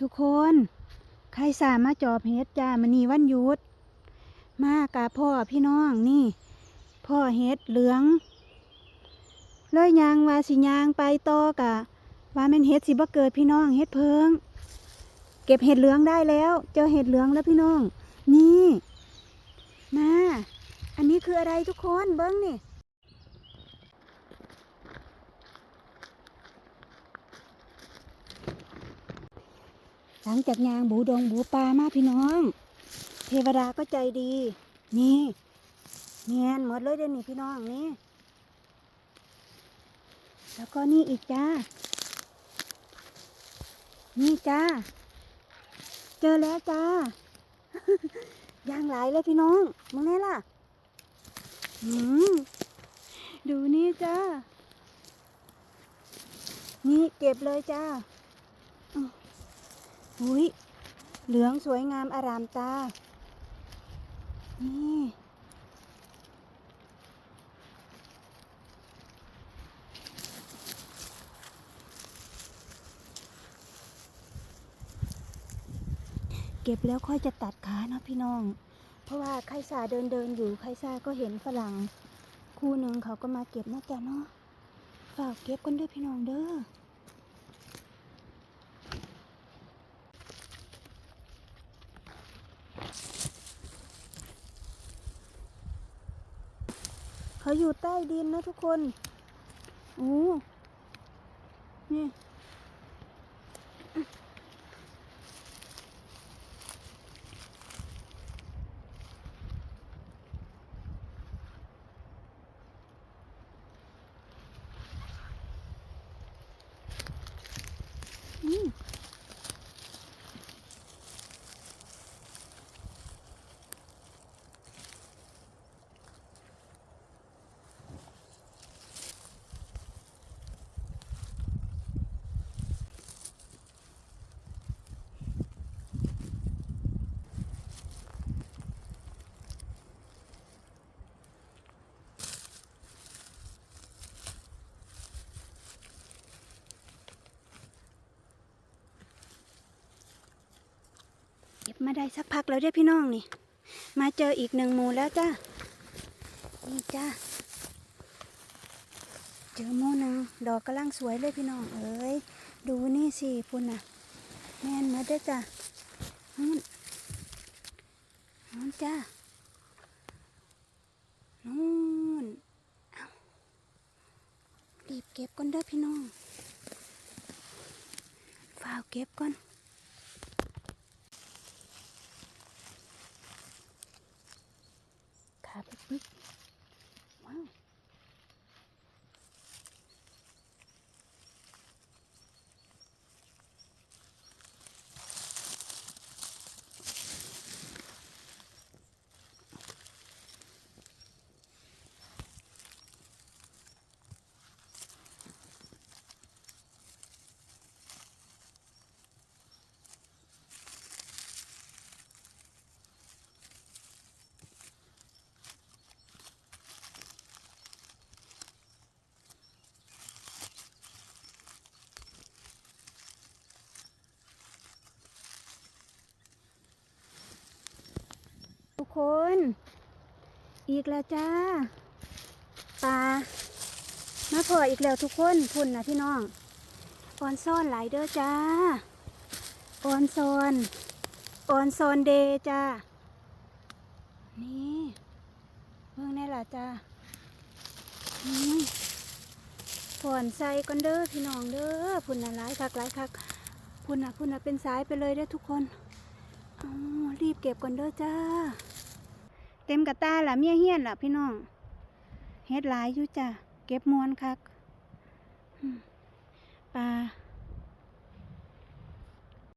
ทุกคน ใครสามารถจอบเฮ็ดจ้ามันนี่วันหยุด มากะพ่อพี่น้องนี่ พ่อเฮ็ดเหลืองเลยยางว่าสิยางไปต่อกะ ว่าแม่นเฮ็ดสิบ่เกิดพี่น้องเฮ็ดเพิง เก็บเห็ดเหลืองได้แล้ว เจอเห็ดเหลืองแล้วพี่น้อง นี่ มา อันนี้คืออะไรทุกคนเบิ้งนี่ หลังจากยางบูดงบูปลามากพี่น้อง เทวดาก็ใจดี นี่เนียนหมดเลยเดี๋ยวนี้พี่น้องนี่ แล้วก็นี่อีกจ้า นี่จ้า เจอแล้วจ้า ยางหลายเลยพี่น้อง มึงนี่ล่ะอืมดูนี่จ้า นี่เก็บเลยจ้า อุ้ยเหลืองสวยงามอารามตา นี่ เก็บแล้วค่อยจะตัดขาเนาะพี่น้อง เพราะว่าใครสาเดินเดินอยู่ใครสาก็เห็นฝรั่ง คู่หนึ่งเขาก็มาเก็บนะจ๊ะเนาะฝากเก็บกันด้วยพี่น้องเด้อ อยู่ใต้ดินนะทุกคน โอ้ นี่ มาได้สักพักแล้วเด้พี่น้องนี่ มาเจออีกหนึ่งหมูแล้วจ้านี่จ้าเจอหมูหนึ่งดอกกำลังสวยเลยพี่น้องเอ้ยดูนี่สิพุ่นน่ะแม่นมาเด้จ้านู่นนู่นจ้านู่นเอารีบเก็บก่อนเด้อพี่น้องฝ้าวเก็บก่อน คน อีกแล้วจ้าปลามาพออีกแล้วทุกคนพุ่นนะพี่น้องออนซ่อนหลายเด้อจ้าออนซอนออนซอนเดย์จ้านี่เบิ่งได้ละจ้าอืมผ่อนใส่ก่อนเด้อพี่น้องเด้อพุ่นนะหลายคักหลายคักพุ่นนะพุ่นนะเป็นสายไปเลยเด้อทุกคนรีบเก็บก่อนเด้อจ้า ต็มกระตาล่ะเมียเฮียนล่ะพี่น้องเฮ็ดหลายอยู่จ้ะเก็บมวนคักปลา